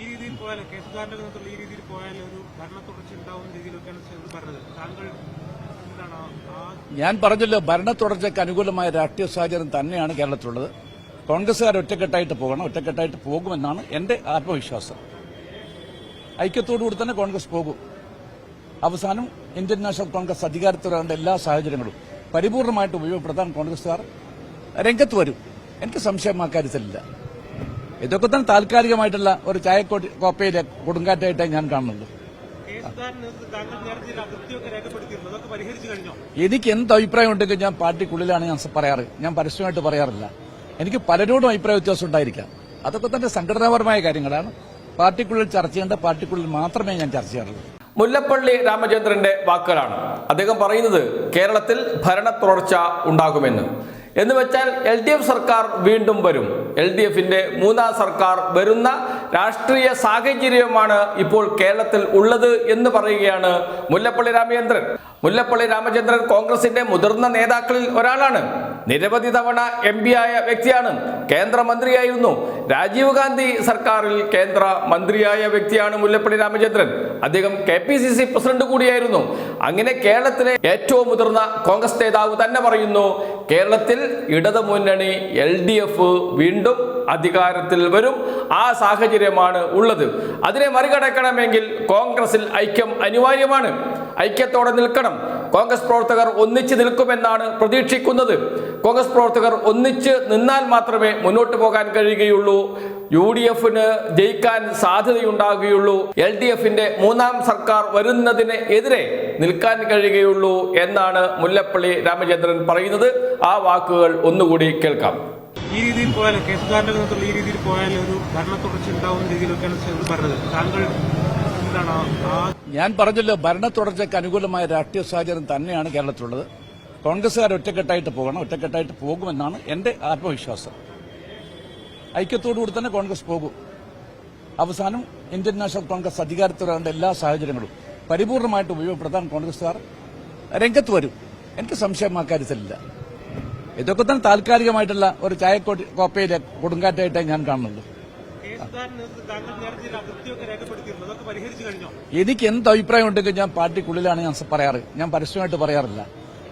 ഈ രീതിയിൽ പോയാൽ കേസ് സുധാകരന്റെ നേതൃത്വത്തിൽ ഈ രീതിയിൽ പോയാൽ ഒരു ഭരണ തുടർച്ച ഉണ്ടാവുന്ന രീതിയിലൊക്കെയാണ് പറഞ്ഞത്. താങ്കൾ ഞാൻ പറഞ്ഞല്ലോ ഭരണ തുടർച്ചയ്ക്ക് അനുകൂലമായ രാഷ്ട്രീയ സാഹചര്യം തന്നെയാണ് കേരളത്തിലുള്ളത്. കോൺഗ്രസ്സുകാർ ഒറ്റക്കെട്ടായിട്ട് പോകണം ഒറ്റക്കെട്ടായിട്ട് പോകുമെന്നാണ് എന്റെ ആത്മവിശ്വാസം. ഐക്യത്തോടുകൂടി തന്നെ കോൺഗ്രസ് പോകും. അവസാനം ഇന്ത്യൻ നാഷണൽ കോൺഗ്രസ് അധികാരത്തിൽ വരേണ്ട എല്ലാ സാഹചര്യങ്ങളും പരിപൂർണമായിട്ട് ഉപയോഗപ്പെടുത്താൻ കോൺഗ്രസ്സുകാർ രംഗത്ത് വരും. എനിക്ക് സംശയം ആ കാര്യത്തിലില്ല. ഇതൊക്കെ തന്നെ താൽക്കാലികമായിട്ടുള്ള ഒരു ചായക്കോട്ടി കോപ്പയിലെ കൊടുങ്കാറ്റായിട്ടേ ഞാൻ കാണുന്നുള്ളൂ. എനിക്ക് എന്ത് അഭിപ്രായം ഉണ്ടെങ്കിൽ ഞാൻ പാർട്ടിക്കുള്ളിലാണ് ഞാൻ പറയാറ്. ഞാൻ പരസ്യമായിട്ട് പറയാറില്ല. എനിക്ക് പലരോടും അഭിപ്രായ വ്യത്യാസം ഉണ്ടായിരിക്കാം. അതൊക്കെ തന്നെ സംഘടനാപരമായ കാര്യങ്ങളാണ്. പാർട്ടിക്കുള്ളിൽ ചർച്ച ചെയ്യേണ്ട പാർട്ടിക്കുള്ളിൽ മാത്രമേ ഞാൻ ചർച്ച ചെയ്യാറുള്ളൂ. മുല്ലപ്പള്ളി രാമചന്ദ്രന്റെ വാക്കുകളാണ്. അദ്ദേഹം പറയുന്നത് കേരളത്തിൽ ഭരണ തുടർച്ച ഉണ്ടാകുമെന്ന്. എന്ന് വെച്ചാൽ എൽ സർക്കാർ വീണ്ടും വരും. എൽ ഡി എഫിന്റെ മൂന്നാം സർക്കാർ വരുന്ന രാഷ്ട്രീയ സാഹചര്യമാണ് ഇപ്പോൾ കേരളത്തിൽ ഉള്ളത് എന്ന് പറയുകയാണ് മുല്ലപ്പള്ളി രാമചന്ദ്രൻ. മുല്ലപ്പള്ളി രാമചന്ദ്രൻ കോൺഗ്രസിന്റെ മുതിർന്ന നേതാക്കളിൽ ഒരാളാണ്. നിരവധി തവണ എം ആയ വ്യക്തിയാണ് കേന്ദ്രമന്ത്രിയായിരുന്നു. രാജീവ് ഗാന്ധി സർക്കാരിൽ കേന്ദ്ര മന്ത്രിയായ വ്യക്തിയാണ് മുല്ലപ്പള്ളി രാമചന്ദ്രൻ. അദ്ദേഹം K P C C president കൂടിയായിരുന്നു. അങ്ങനെ കേരളത്തിലെ ഏറ്റവും മുതിർന്ന കോൺഗ്രസ് നേതാവ് തന്നെ പറയുന്നു കേരളത്തിൽ ഇടതു മുന്നണി എൽ ഡി എഫ് വീണ്ടും അധികാരത്തിൽ വരും. ആ സാഹചര്യമാണ് ഉള്ളത്. അതിനെ മറികടക്കണമെങ്കിൽ കോൺഗ്രസിൽ ഐക്യം അനിവാര്യമാണ്. ഐക്യത്തോടെ നിൽക്കണം. കോൺഗ്രസ് പ്രവർത്തകർ ഒന്നിച്ച് നിൽക്കുമെന്നാണ് പ്രതീക്ഷിക്കുന്നത്. കോൺഗ്രസ് പ്രവർത്തകർ ഒന്നിച്ച് നിന്നാൽ മാത്രമേ മുന്നോട്ട് പോകാൻ കഴിയുകയുള്ളൂ. യു ഡി എഫിന് ജയിക്കാൻ സാധ്യതയുണ്ടാകുകയുള്ളൂ. എൽ ഡി എഫിന്റെ മൂന്നാം സർക്കാർ വരുന്നതിന് എതിരെ നിൽക്കാൻ കഴിയുകയുള്ളൂ എന്നാണ് മുല്ലപ്പള്ളി രാമചന്ദ്രൻ പറയുന്നത്. ആ വാക്കുകൾ ഒന്നുകൂടി കേൾക്കാം. ഈ രീതിയിൽ പോയാൽ കെ സുധാകരന്റെ നേതൃത്വത്തിൽ ഈ രീതിയിൽ പോയാൽ ഒരു ഭരണ തുടർച്ച ഉണ്ടാവുന്ന രീതിയിലൊക്കെയാണ് പറഞ്ഞത്. താങ്കൾ എന്താണ് ആ ഞാൻ പറഞ്ഞല്ലോ ഭരണ തുടർച്ചയ്ക്ക് അനുകൂലമായ രാഷ്ട്രീയ സാഹചര്യം തന്നെയാണ് കേരളത്തിലുള്ളത്. കോൺഗ്രസ്സുകാർ ഒറ്റക്കെട്ടായിട്ട് പോകണം ഒറ്റക്കെട്ടായിട്ട് പോകുമെന്നാണ് എന്റെ ആത്മവിശ്വാസം. ഐക്യത്തോടുകൂടി തന്നെ കോൺഗ്രസ് പോകും. അവസാനം ഇന്ത്യൻ നാഷണൽ കോൺഗ്രസ് അധികാരത്തിൽ വരേണ്ട എല്ലാ സാഹചര്യങ്ങളും പരിപൂർണമായിട്ട് ഉപയോഗപ്പെടുത്താൻ കോൺഗ്രസ്സുകാർ രംഗത്ത് വരും. എനിക്ക് സംശയം ആ കാര്യത്തിലില്ല. ഇതൊക്കെ തന്നെ താൽക്കാലികമായിട്ടുള്ള ഒരു ചായക്കോട്ടി കോപ്പയിലെ കൊടുങ്കാറ്റായിട്ടേ ഞാൻ കാണുന്നുള്ളൂ. എനിക്ക് എന്ത് അഭിപ്രായം ഉണ്ടെങ്കിൽ ഞാൻ പാർട്ടിക്കുള്ളിലാണ് ഞാൻ പറയാറ്. ഞാൻ പരസ്യമായിട്ട് പറയാറില്ല.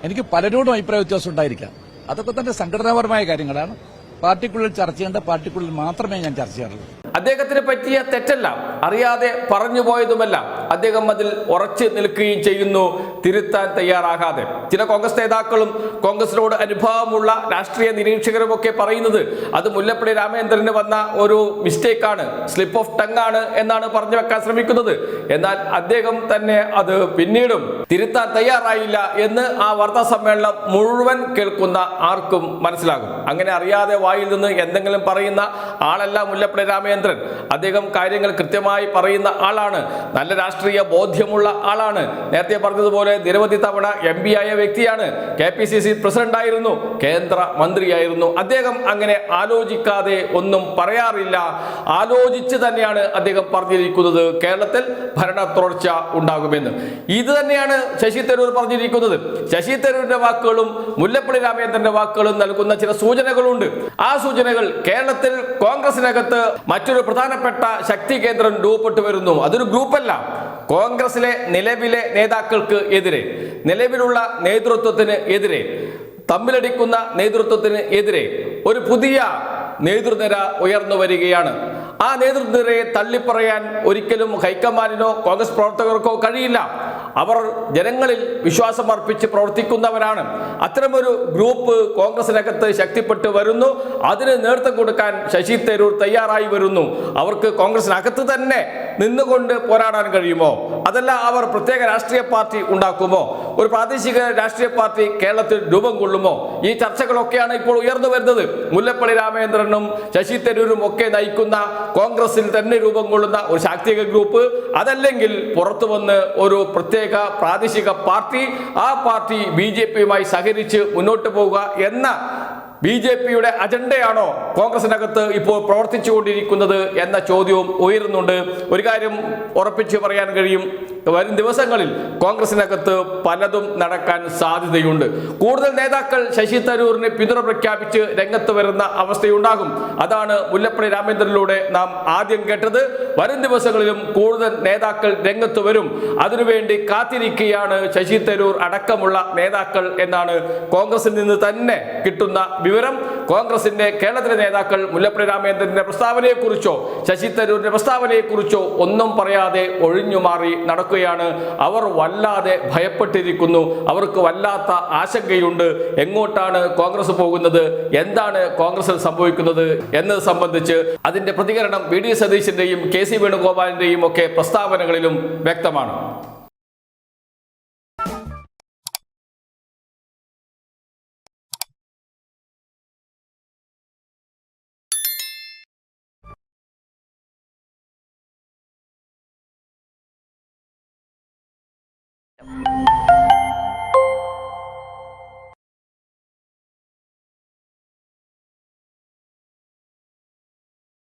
എനിക്ക് പലരോടും അഭിപ്രായ വ്യത്യാസം ഉണ്ടായിരിക്കാം. അതൊക്കെ തന്നെ സംഘടനാപരമായ കാര്യങ്ങളാണ്. പാർട്ടിക്കുള്ളിൽ ചർച്ച ചെയ്യേണ്ട പാർട്ടിക്കുള്ളിൽ മാത്രമേ ഞാൻ ചർച്ച ചെയ്യാറുള്ളൂ. അദ്ദേഹത്തിന് പറ്റിയ തെറ്റെല്ലാം അറിയാതെ പറഞ്ഞു പോയതുമല്ല അദ്ദേഹം അതിൽ ഉറച്ചു നിൽക്കുകയും ചെയ്യുന്നു. തിരുത്താൻ തയ്യാറാകാതെ. ചില കോൺഗ്രസ് നേതാക്കളും കോൺഗ്രസിനോട് അനുഭവമുള്ള രാഷ്ട്രീയ നിരീക്ഷകരും ഒക്കെ പറയുന്നത് അത് മുല്ലപ്പള്ളി രാമചന്ദ്രന് വന്ന ഒരു മിസ്റ്റേക്കാണ്. സ്ലിപ്പ് ഓഫ് ടങ് ആണ് എന്നാണ് പറഞ്ഞു വെക്കാൻ ശ്രമിക്കുന്നത്. എന്നാൽ അദ്ദേഹം തന്നെ അത് പിന്നീടും തിരുത്താൻ തയ്യാറായില്ല എന്ന് ആ വാർത്താ സമ്മേളനം മുഴുവൻ കേൾക്കുന്ന ആർക്കും മനസ്സിലാകും. അങ്ങനെ അറിയാതെ വായിൽ നിന്ന് എന്തെങ്കിലും പറയുന്ന ആളല്ല മുല്ലപ്പള്ളി രാമചന്ദ്രൻ. അദ്ദേഹം കാര്യങ്ങൾ കൃത്യമായി പറയുന്ന ആളാണ്. നല്ല രാഷ്ട്രീയ ബോധ്യമുള്ള ആളാണ്. നേരത്തെ പറഞ്ഞതുപോലെ നിരവധി തവണ എം പി ആയ വ്യക്തിയാണ് K P C C president ആയിരുന്നു കേന്ദ്ര മന്ത്രിയായിരുന്നു. അദ്ദേഹം അങ്ങനെ ആലോചിക്കാതെ ഒന്നും പറയാറില്ല. ആലോചിച്ച് തന്നെയാണ് അദ്ദേഹം പറഞ്ഞിരിക്കുന്നത്. കേരളത്തിൽ ഭരണ തുടർച്ച ഉണ്ടാകുമെന്ന്. ഇത് തന്നെയാണ് ശശി തരൂർ പറഞ്ഞിരിക്കുന്നത്. ശശി തരൂരിന്റെ വാക്കുകളും മുല്ലപ്പള്ളി രാമചന്ദ്രന്റെ വാക്കുകളും നൽകുന്ന ചില സൂചനകളുണ്ട്. ആ സൂചനകൾ കേരളത്തിൽ കോൺഗ്രസിനകത്ത് മറ്റൊരു പ്രധാനപ്പെട്ട ശക്തി കേന്ദ്രം രൂപപ്പെട്ടു വരുന്നു. അതൊരു ഗ്രൂപ്പല്ല. കോൺഗ്രസിലെ നിലവിലെ നേതാക്കൾക്ക് എതിരെ നിലവിലുള്ള നേതൃത്വത്തിന് എതിരെ തമ്മിലടിക്കുന്ന നേതൃത്വത്തിന് എതിരെ ഒരു പുതിയ നേതൃനിര ഉയർന്നു വരികയാണ്. ആ നേതൃനിരയെ തള്ളിപ്പറയാൻ ഒരിക്കലും ഹൈക്കമാൻഡിനോ കോൺഗ്രസ് പ്രവർത്തകർക്കോ കഴിയില്ല. അവർ ജനങ്ങളിൽ വിശ്വാസം അർപ്പിച്ച് പ്രവർത്തിക്കുന്നവരാണ്. അത്തരമൊരു ഗ്രൂപ്പ് കോൺഗ്രസിനകത്ത് ശക്തിപ്പെട്ടു വരുന്നു. അതിന് നേതൃത്വം കൊടുക്കാൻ ശശി തരൂർ തയ്യാറായി വരുന്നു. അവർക്ക് കോൺഗ്രസിനകത്ത് തന്നെ നിന്നുകൊണ്ട് പോരാടാൻ കഴിയുമോ? അതല്ല അവർ പ്രത്യേക രാഷ്ട്രീയ പാർട്ടി ഉണ്ടാക്കുമോ? ഒരു പ്രാദേശിക രാഷ്ട്രീയ പാർട്ടി കേരളത്തിൽ രൂപം കൊള്ളുമോ? ഈ ചർച്ചകളൊക്കെയാണ് ഇപ്പോൾ ഉയർന്നു വരുന്നത്. മുല്ലപ്പള്ളി രാമചന്ദ്രനും ശശി തരൂരും ഒക്കെ നയിക്കുന്ന കോൺഗ്രസിൽ തന്നെ രൂപം കൊള്ളുന്ന ഒരു ശാക്തിക ഗ്രൂപ്പ്. അതല്ലെങ്കിൽ പുറത്തു വന്ന് ഒരു പ്രത്യേക പ്രാദേശിക പാർട്ടി ആ പാർട്ടി ബി ജെ പിയുമായി സഹകരിച്ച് മുന്നോട്ട് പോവുക എന്ന ബി ജെ പിയുടെ അജണ്ടയാണോ കോൺഗ്രസിനകത്ത് ഇപ്പോൾ പ്രവർത്തിച്ചുകൊണ്ടിരിക്കുന്നത് എന്ന ചോദ്യവും ഉയരുന്നുണ്ട്. ഒരു കാര്യം ഉറപ്പിച്ച് പറയാൻ കഴിയും. വരും ദിവസങ്ങളിൽ കോൺഗ്രസിനകത്ത് പലതും നടക്കാൻ സാധ്യതയുണ്ട്. കൂടുതൽ നേതാക്കൾ ശശി തരൂരിന് പിന്തുണ പ്രഖ്യാപിച്ച് രംഗത്ത് വരുന്ന അവസ്ഥയുണ്ടാകും. അതാണ് മുല്ലപ്പള്ളി രാമചന്ദ്രനിലൂടെ നാം ആദ്യം കേട്ടത്. വരും ദിവസങ്ങളിലും കൂടുതൽ നേതാക്കൾ രംഗത്ത് വരും. അതിനുവേണ്ടി കാത്തിരിക്കുകയാണ് ശശി തരൂർ അടക്കമുള്ള നേതാക്കൾ എന്നാണ് കോൺഗ്രസിൽ നിന്ന് തന്നെ കിട്ടുന്ന വിവരം. കോൺഗ്രസിന്റെ കേരളത്തിലെ നേതാക്കൾ മുല്ലപ്പള്ളി രാമേന്ദ്രന്റെ പ്രസ്താവനയെക്കുറിച്ചോ ശശി തരൂരിന്റെ പ്രസ്താവനയെക്കുറിച്ചോ ഒന്നും പറയാതെ ഒഴിഞ്ഞു മാറി നടക്കുകയാണ് അവർ വല്ലാതെ ഭയപ്പെട്ടിരിക്കുന്നു. അവർക്ക് വല്ലാത്ത ആശങ്കയുണ്ട്. എങ്ങോട്ടാണ് കോൺഗ്രസ് പോകുന്നത്? എന്താണ് കോൺഗ്രസിൽ സംഭവിക്കുന്നത് എന്നത് സംബന്ധിച്ച് അതിന്റെ പ്രതികരണം വി ഡി സതീശിന്റെയും കെ സി വേണുഗോപാലിന്റെയും ഒക്കെ പ്രസ്താവനകളിലും വ്യക്തമാണ്. you